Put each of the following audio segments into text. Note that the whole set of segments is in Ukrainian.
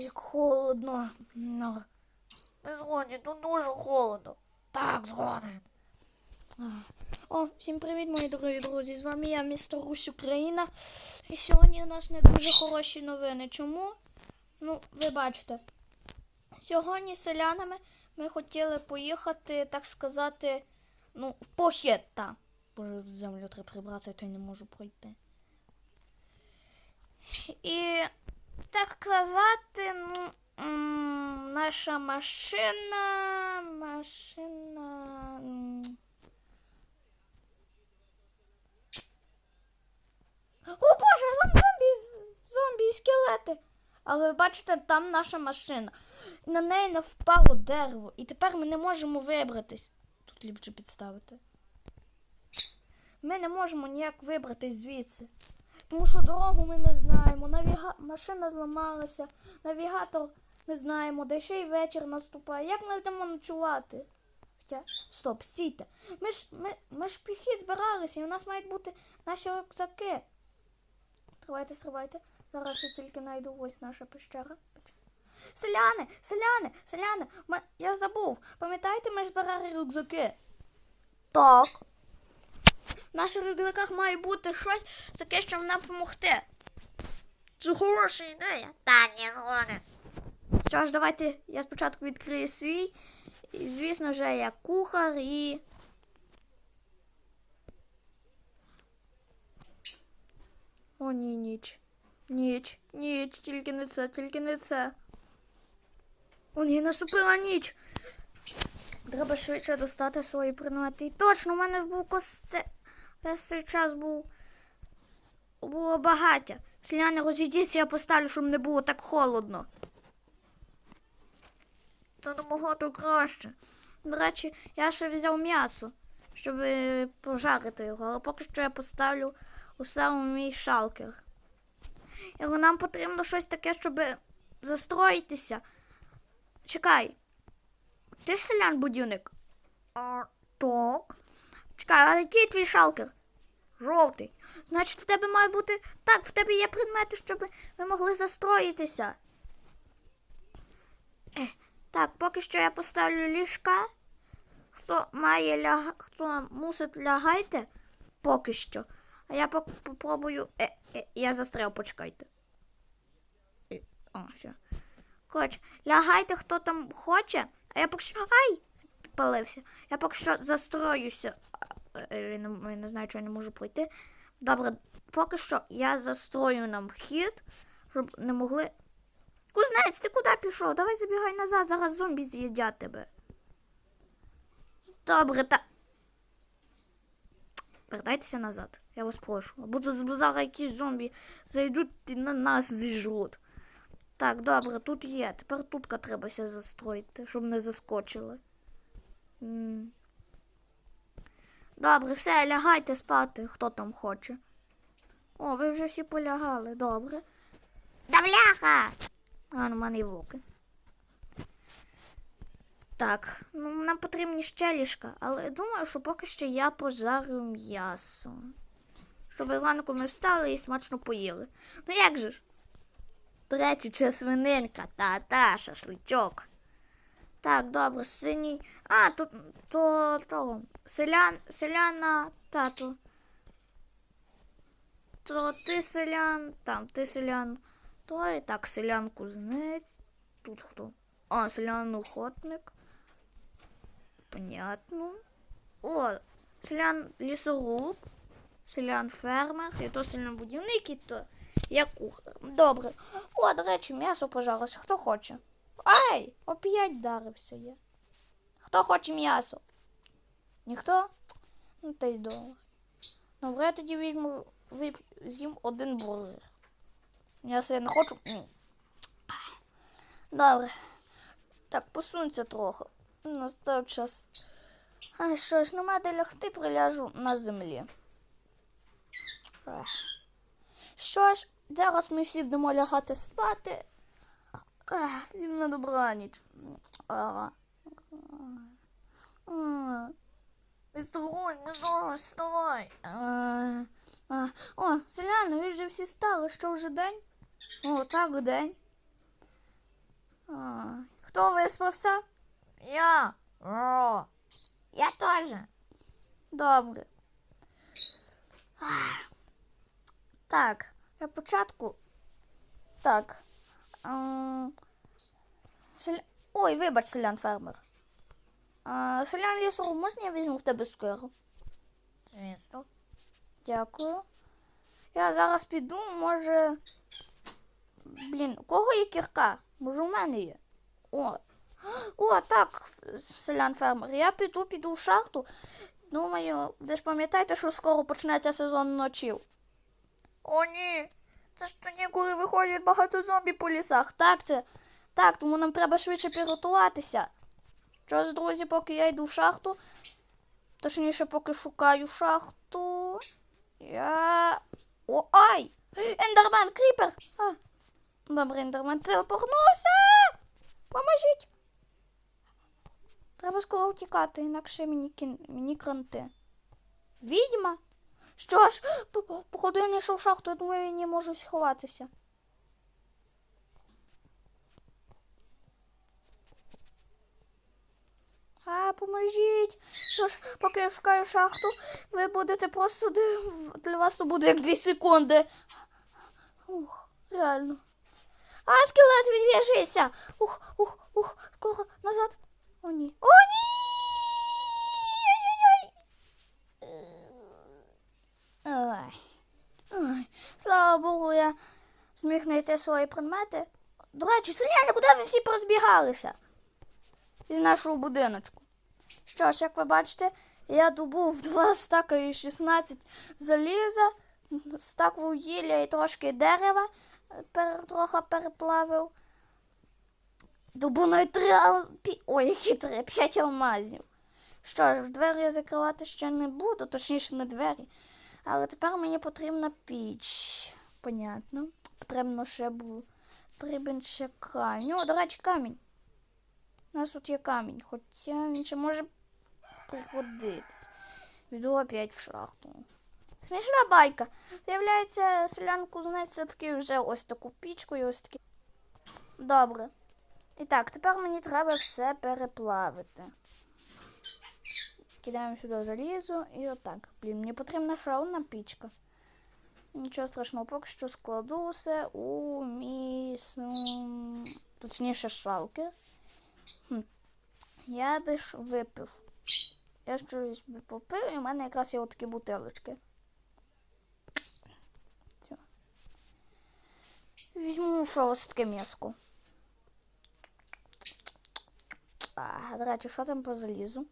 як холодно. Ми згодні, тут дуже холодно. Так, згоден. О, всім привіт, мої дорогі друзі. З вами я, містер Русь Україна. І сьогодні у нас не дуже хороші новини. Чому? Ну, ви бачите. Сьогодні селянами ми хотіли поїхати, так сказати, ну, в похід. Та. Боже, землю треба прибрати, то я не можу пройти. І так казати, ну, наша машина. Машина. О боже, там зомбі, зомбі і скелети. Але ви бачите, там наша машина. На неї не впало дерево. І тепер ми не можемо вибратись. Тут ліпше підставити. Ми не можемо ніяк вибратись звідси. Тому що дорогу ми не знаємо. Навіга... Машина зламалася, навігатор не знаємо, де ще й вечір наступає. Як ми йдемо ночувати? Хоча, стоп, стійте. Ми ж, ми, ми ж піхід збиралися, і у нас мають бути наші рюкзаки. Тривайте, стривайте. Зараз я тільки знайду ось наша пещера. Селяни, селяни, селяни, я забув. Пам'ятаєте, ми збирали рюкзаки? Так. В наших рюкзаках має бути щось таке, щоб нам допомогти. Це хороша ідея. Та ні, згоден. Що ж, давайте я спочатку відкрию свій. І, звісно ж, я кухар і. О, ні, ніч. Ніч, ніч, тільки не це, тільки не це. О, ні, наступила ніч. Треба швидше достати свої предмети. І точно, у мене ж був косце. Весь цей час був. Було багаття. Селяни, розійдіться, я поставлю, щоб не було так холодно. Це набагато краще. До речі, я ще взяв м'ясо, щоб е, пожарити його, але поки що я поставлю усе у мій шалкер. І нам потрібно щось таке, щоб застроїтися. Чекай. Ти ж селян будівник? А, так. Чекай, а який твій шалкер? Жовтий. Значить, в тебе має бути. Так, в тебе є предмети, щоб ви могли застроїтися. Так, поки що я поставлю ліжка. Хто має ляг... хто мусить лягайте поки що. А я попробую. Е, е, я застряв, почекайте. Е, О, все. Коротше, лягайте, хто там хоче, а я поки що. Ай! Підпалився. Я поки що застроюся. Е, Я не, знаю, чого я не можу пройти. Добре, поки що я застрою нам хід, щоб не могли. Кузнець, ти куди пішов? Давай забігай назад, зараз зомбі з'їдять тебе. Добре, та. Вертайтеся назад, я вас прошу. Або з- зараз якісь зомбі зайдуть і на нас зіжруть. Так, добре, тут є. Тепер тутка треба ся застроїти, щоб не заскочили. М. Добре, все, лягайте спати, хто там хоче. О, ви вже всі полягали, добре. Да бляха! А, ну, в мене і вовки. Так, ну нам потрібні ще ліжка, але думаю, що поки що я пожарю м'ясо. Щоб зранку ми встали і смачно поїли. Ну як же ж? До речі, це свининка, та-та, шашличок. Так, добре, синій. А, тут то, то селян, селяна, тату. То ти селян, там, ти селян. Той, так, селян кузнець. Тут хто? А, селян охотник. Понятно. О, селян лісоруб, селян фермер, і то селян будівник, і то я кухар. Добре. О, до речі, м'ясо пожалуйста. Хто хоче? Ай! Оп'ять дарився я. Хто хоче м'ясо? Ніхто? Ну та й добре. Добре, я тоді візьму, вип... з'їм один бургер. М'ясо я не хочу. Добре. Так, посунься трохи. Настав час. А що ж, нема де лягти, приляжу на землі. Що ж, зараз ми всі будемо лягати спати. Ех, Всім на добраніч. Гуль, не зараз, вставай. О, селяни, ви вже всі стали, що вже день? О, так, день. А, хто виспався? Я. Я теж. Добре. Так, для початку. Так. Селя- Ой, вибач, селян фермер. А, селян лісоруб, можна я візьму в тебе скору? Звісно. Дякую. Я зараз піду, може. Блін, у кого є кірка? Може, у мене є. О. О, так, селян фермер. Я піду, піду в шахту. Думаю, ви ж пам'ятаєте, що скоро почнеться сезон ночів. О, ні. Це ж тоді, коли виходять багато зомбі по лісах. Так, це. Так, тому нам треба швидше підготуватися. Що ж, друзі, поки я йду в шахту. Точніше, поки шукаю шахту. Я. О, ай! Ендермен, кріпер! А. Добре, ендермен телепорнувся! Поможіть! Треба скоро втікати, інакше мені, кін... мені кранти. Відьма? Що ж, по- по- походу я не йшов шахту, я думаю, я не можу сховатися. А, поможіть. Що ж, поки я шукаю шахту, ви будете просто для вас то буде як дві секунди. Ух, реально. А, скелет відв'яжися! Ух, ух, ух, скоро назад. О, ні. О, ні! Ой. Ой. Слава Богу, я зміг знайти свої предмети. До речі, селяни, куди ви всі порозбігалися? Із нашого будиночку. Що ж, як ви бачите, я добув два стака і 16 заліза, стак вугілля і трошки дерева пер, трохи переплавив. Добу навіть три. Ой, які три, п'ять алмазів. Що ж, двері я закривати ще не буду, точніше не двері. Але тепер мені потрібна піч. Понятно. Потрібно ще було. Потрібен ще камінь. О, до речі, камінь. У нас тут є камінь, хоча він ще може пригодитись. Йду опять в шахту. Смішна байка. Виявляється, селян кузнець все-таки вже ось таку пічку і ось такі. Добре. І так, тепер мені треба все переплавити. Кидаємо сюди залізо і отак. Блін, мені потрібна ще одна пічка. Нічого страшного, поки що складу все у міс... Точніше, шалки. Хм. Я би ж випив. Я щось би попив, і в мене якраз є отакі бутилочки. Все. Візьму ще ось таке м'яско. А, до речі, що там по залізу?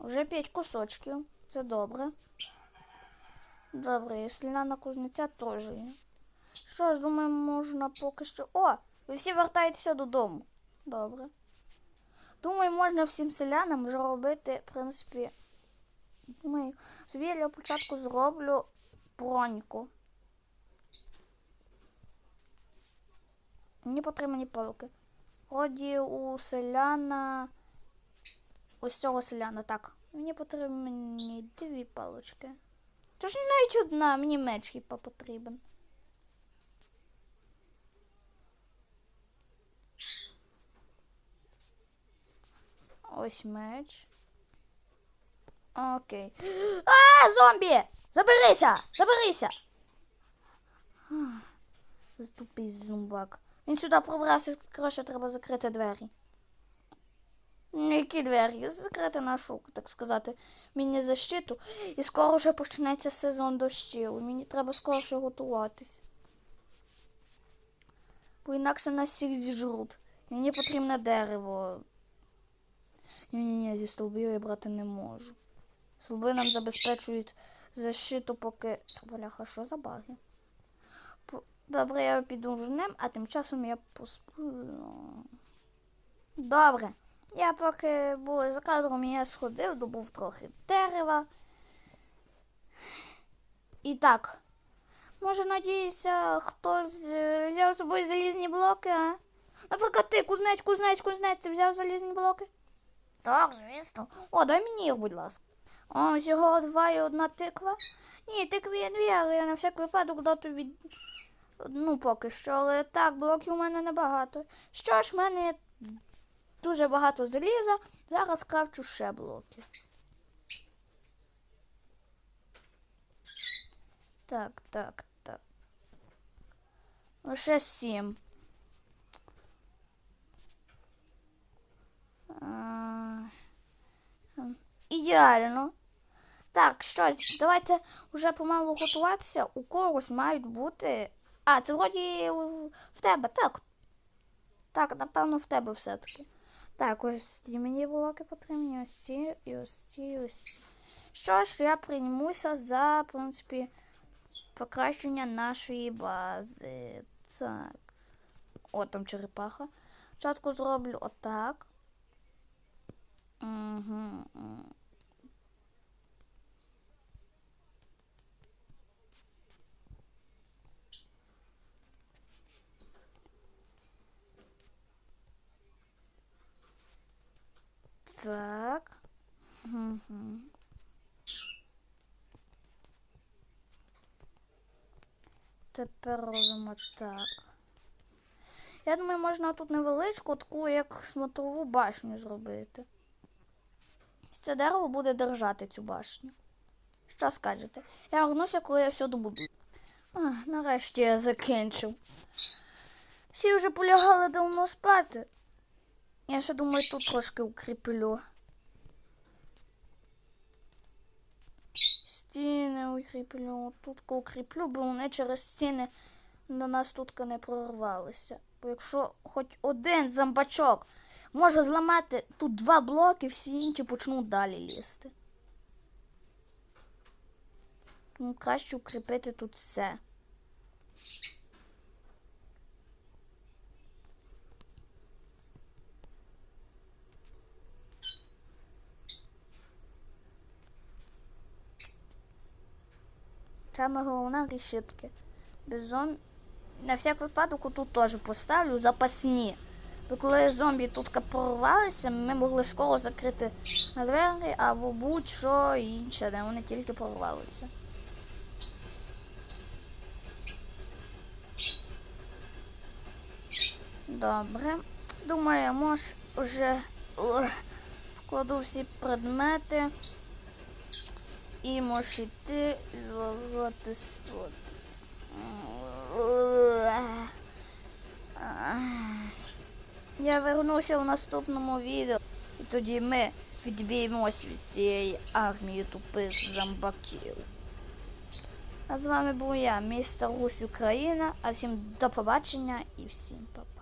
Вже п'ять кусочків. Це добре. Добре, і сліна кузнеця теж є. Що ж, думаю, можна поки що. О! Ви всі вертаєтеся додому. Добре. Думаю, можна всім селянам вже робити, в принципі. Думаю, собі я для початку зроблю броньку. Мені потрібні палки. Вроді у селяна. Ось цього селяна, так. Мені потрібні дві палочки. Тож навіть одна, мені меч хіба потрібен. Ось меч. Окей. А, зомбі! Заберися! Заберися! Тупий зумбак. Він сюди пробрався, краще треба закрити двері. Які двері? Закрити нашу, так сказати, міні-защиту. І скоро вже почнеться сезон дощів. Мені треба скоро ще готуватись. Бо інакше нас всіх зіжруть. Мені потрібне дерево. Ні-ні-ні, зі стовбів я брати не можу. Стовби нам забезпечують защиту, поки. Бляха, що за баги? Добре, я піду вже ним, а тим часом я посплю. Добре. Я поки були за кадром, я сходив, добув трохи дерева. І так. Може, надіюся, хтось взяв з собою залізні блоки, а? Наприклад, ти, кузнець, кузнець, кузнець, ти взяв залізні блоки? Так, звісно. О, дай мені їх, будь ласка. О, всього два і одна тиква. Ні, тикви є дві, але я на всяк випадок дату від... Ну, поки що, але так, блоків у мене небагато. Що ж, в мене дуже багато заліза. Зараз крафчу ще блоки. Так, так, так. Лише сім. Ідеально. Так, щось, давайте вже помалу готуватися. У когось мають бути. А, це вроді в тебе, так. Так, напевно, в тебе все-таки. Так, ось ці мені блоки потрібні, ось ці, і ось ці, і ось ці. Що ж, я приймуся за, в принципі, покращення нашої бази. Так. О, там черепаха. Спочатку зроблю отак. Угу. Так. Угу. Тепер робимо так. Я думаю, можна тут невеличку, таку як смотрову башню зробити. Це дерево буде держати цю башню. Що скажете? Я вернуся, коли я все добуду. А, нарешті я закінчив. Всі вже полягали давно спати. Я ще думаю, тут трошки укріплю. Стіни укріплю, тут укріплю, бо вони через стіни до нас тут не прорвалися. Бо якщо хоч один зомбачок може зламати тут два блоки, всі інші почнуть далі лізти. Тому краще укріпити тут все. Саме головне решітки. Бізон. На всяк випадок тут теж поставлю запасні. Бо коли зомбі тут прорвалися, ми могли скоро закрити двері або будь-що інше, де вони тільки прорвалися. Добре. Думаю, я мож вже е, вкладу всі предмети. І можеш йти зловити спот. Я вернуся в наступному відео. І тоді ми відб'ємось від цієї армії тупих зомбаків. А з вами був я, містер Русь Україна. А всім до побачення і всім па-па.